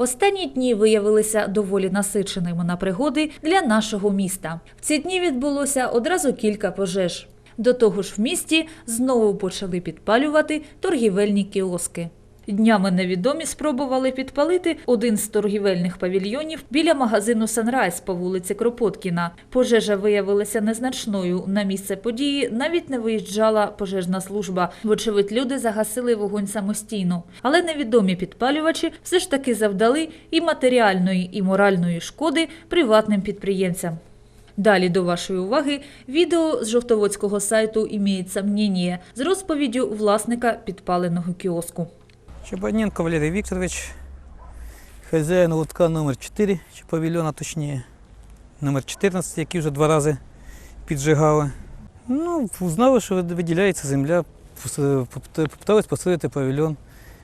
Останні дні виявилися доволі насиченими на пригоди для нашого міста. В ці дні відбулося одразу кілька пожеж. До того ж, в місті знову почали підпалювати торгівельні кіоски. Днями невідомі спробували підпалити один з торгівельних павільйонів біля магазину Санрайз по вулиці Кропоткіна. Пожежа виявилася незначною. На місце події навіть не виїжджала пожежна служба. Вочевидь, люди загасили вогонь самостійно. Але невідомі підпалювачі все ж таки завдали і матеріальної, і моральної шкоди приватним підприємцям. Далі до вашої уваги відео з жовтоводського сайту «Іміється мнення» з розповіддю власника підпаленого кіоску. Чебаненко Валерий Викторович, хазяїн лотка номер 4 чи павільйона точніше, номер 14, який вже два рази піджигали. Ну, узнали, що виділяється земля, попитались посилити павільйон,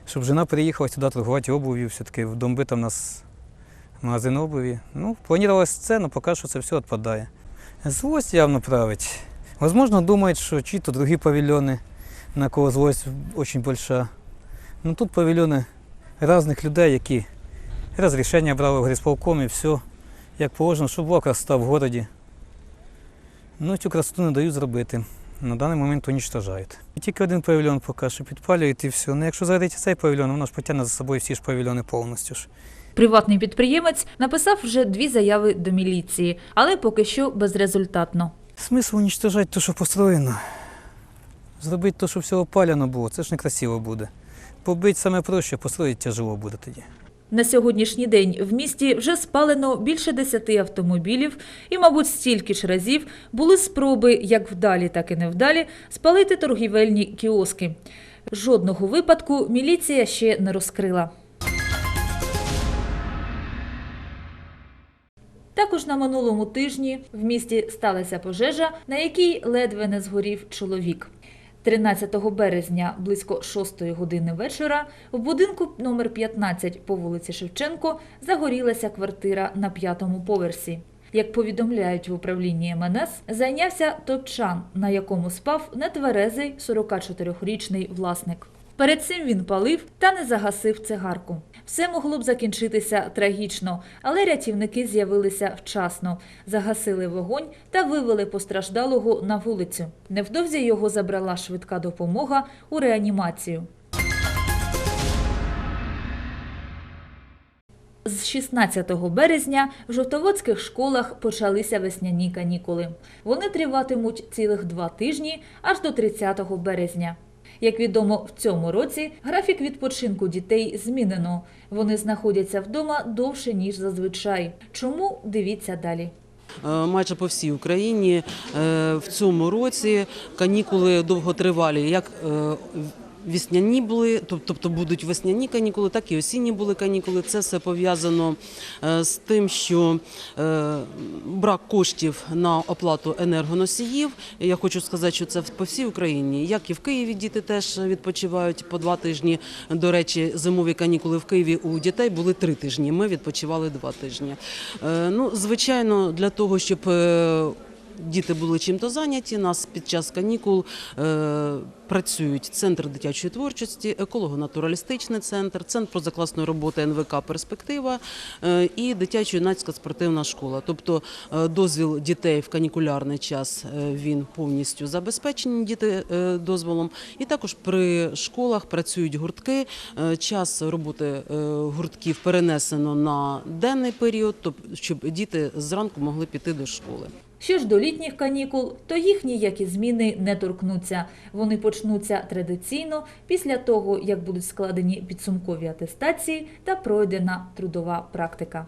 щоб жена приїхала сюди торгувати обув'ю, все-таки в Домби там у нас магазин обуві. Ну, планувалось це, але поки що це все відпадає. Злость явно править. Возможно, думають, що чи-то другі павільйони, на кого злость дуже велика. Ну тут павільйони різних людей, які розрішення брали в горисполкомі, все як положено, щоб була красота в місті. Ну цю красоту не дають зробити. На даний момент уничтожають. І тільки один павільйон поки що підпалюють і все. Ну якщо загориться цей павільйон, воно ж потягне за собою всі ж павільйони повністю. ж. Приватний підприємець написав вже дві заяви до міліції, але поки що безрезультатно. Смисл уничтожати те, що построєно. Зробити те, що все опаляно було, це ж некрасиво буде. Побити саме проще, построїти тяжело буде тоді. На сьогоднішній день в місті вже спалено більше десяти автомобілів, і, мабуть, стільки ж разів були спроби, як вдалі, так і невдалі, спалити торгівельні кіоски. Жодного випадку міліція ще не розкрила. Також на минулому тижні в місті сталася пожежа, на якій ледве не згорів чоловік. 13 березня близько 6 години вечора в будинку номер 15 по вулиці Шевченко загорілася квартира на п'ятому поверсі. Як повідомляють в управлінні МНС, зайнявся топчан, на якому спав нетверезий 44-річний власник. Перед цим він палив та не загасив цигарку. Все могло б закінчитися трагічно, але рятівники з'явилися вчасно, загасили вогонь та вивели постраждалого на вулицю. Невдовзі його забрала швидка допомога у реанімацію. З 16 березня в жовтоводських школах почалися весняні канікули. Вони триватимуть цілих два тижні аж до 30 березня. Як відомо, в цьому році графік відпочинку дітей змінено. Вони знаходяться вдома довше ніж зазвичай. Чому дивіться далі? Е, майже по всій Україні е, в цьому році канікули довготривалі, як весняні були, тобто будуть весняні канікули, так і осінні були канікули. Це все пов'язано е, з тим, що е, брак коштів на оплату енергоносіїв. Я хочу сказати, що це по всій Україні. Як і в Києві діти теж відпочивають по два тижні. До речі, зимові канікули в Києві у дітей були три тижні. Ми відпочивали два тижні. Е, Ну, звичайно, для того, щоб Діти були чим-то зайняті. Нас під час канікул е, працюють центр дитячої творчості, еколого-натуралістичний центр, центр позакласної роботи НВК Перспектива е, і дитячо-юнацька спортивна школа. Тобто е, дозвіл дітей в канікулярний час е, він повністю забезпечені діти е, дозволом. І також при школах працюють гуртки. Е, Час роботи е, гуртків перенесено на денний період, тобто щоб діти зранку могли піти до школи. Що ж до літніх канікул, то їх ніякі зміни не торкнуться. Вони почнуться традиційно після того, як будуть складені підсумкові атестації та пройдена трудова практика.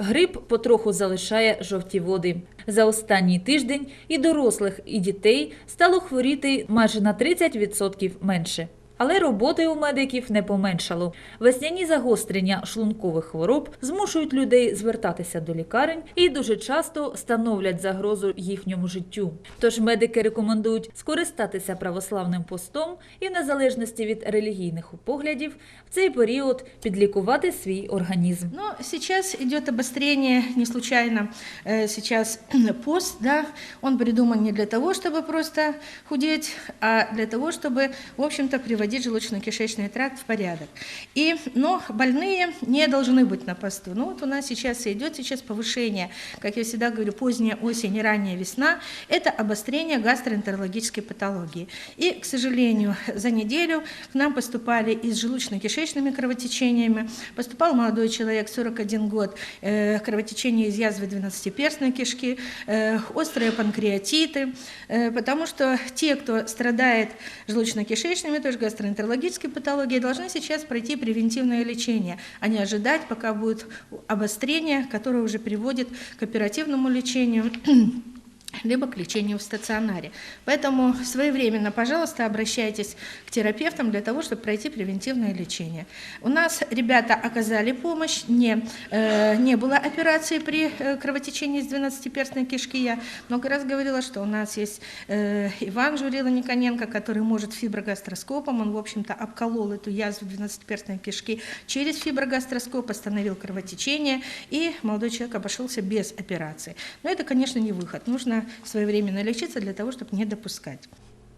Грип потроху залишає жовті води. За останній тиждень і дорослих, і дітей стало хворіти майже на 30% менше Але роботи у медиків не поменшало. Весняні загострення шлункових хвороб змушують людей звертатися до лікарень і дуже часто становлять загрозу їхньому життю. Тож медики рекомендують скористатися православним постом і, в незалежності від релігійних поглядів, в цей період підлікувати свій організм. Но сейчас идет обострение, не случайно э, сейчас пост, да, он придуман не для того, чтобы просто худеть, а для того, чтобы, в общем-то, приводить приводить желудочно-кишечный тракт в порядок. И, но больные не должны быть на посту. Ну вот у нас сейчас идет сейчас повышение, как я всегда говорю, поздняя осень и ранняя весна, это обострение гастроэнтерологической патологии. И, к сожалению, за неделю к нам поступали и с желудочно-кишечными кровотечениями, поступал молодой человек, 41 год, э, кровотечение из язвы двенадцатиперстной кишки, э, острые панкреатиты, э, потому что те, кто страдает желудочно-кишечными, тоже гастроэнтерологической патологии должны сейчас пройти превентивное лечение, а не ожидать, пока будет обострение, которое уже приводит к оперативному лечению либо к лечению в стационаре. Поэтому своевременно, пожалуйста, обращайтесь к терапевтам для того, чтобы пройти превентивное лечение. У нас ребята оказали помощь, не, э, не было операции при э, кровотечении из 12-перстной кишки. Я много раз говорила, что у нас есть э, Иван Журила Никоненко, который может фиброгастроскопом, он, в общем-то, обколол эту язву 12-перстной кишки через фиброгастроскоп, остановил кровотечение, и молодой человек обошелся без операции. Но это, конечно, не выход. Нужно своевременно лечиться для того, чтобы не допускать.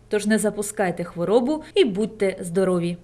Тож не запускайте хворобу і будьте здорові.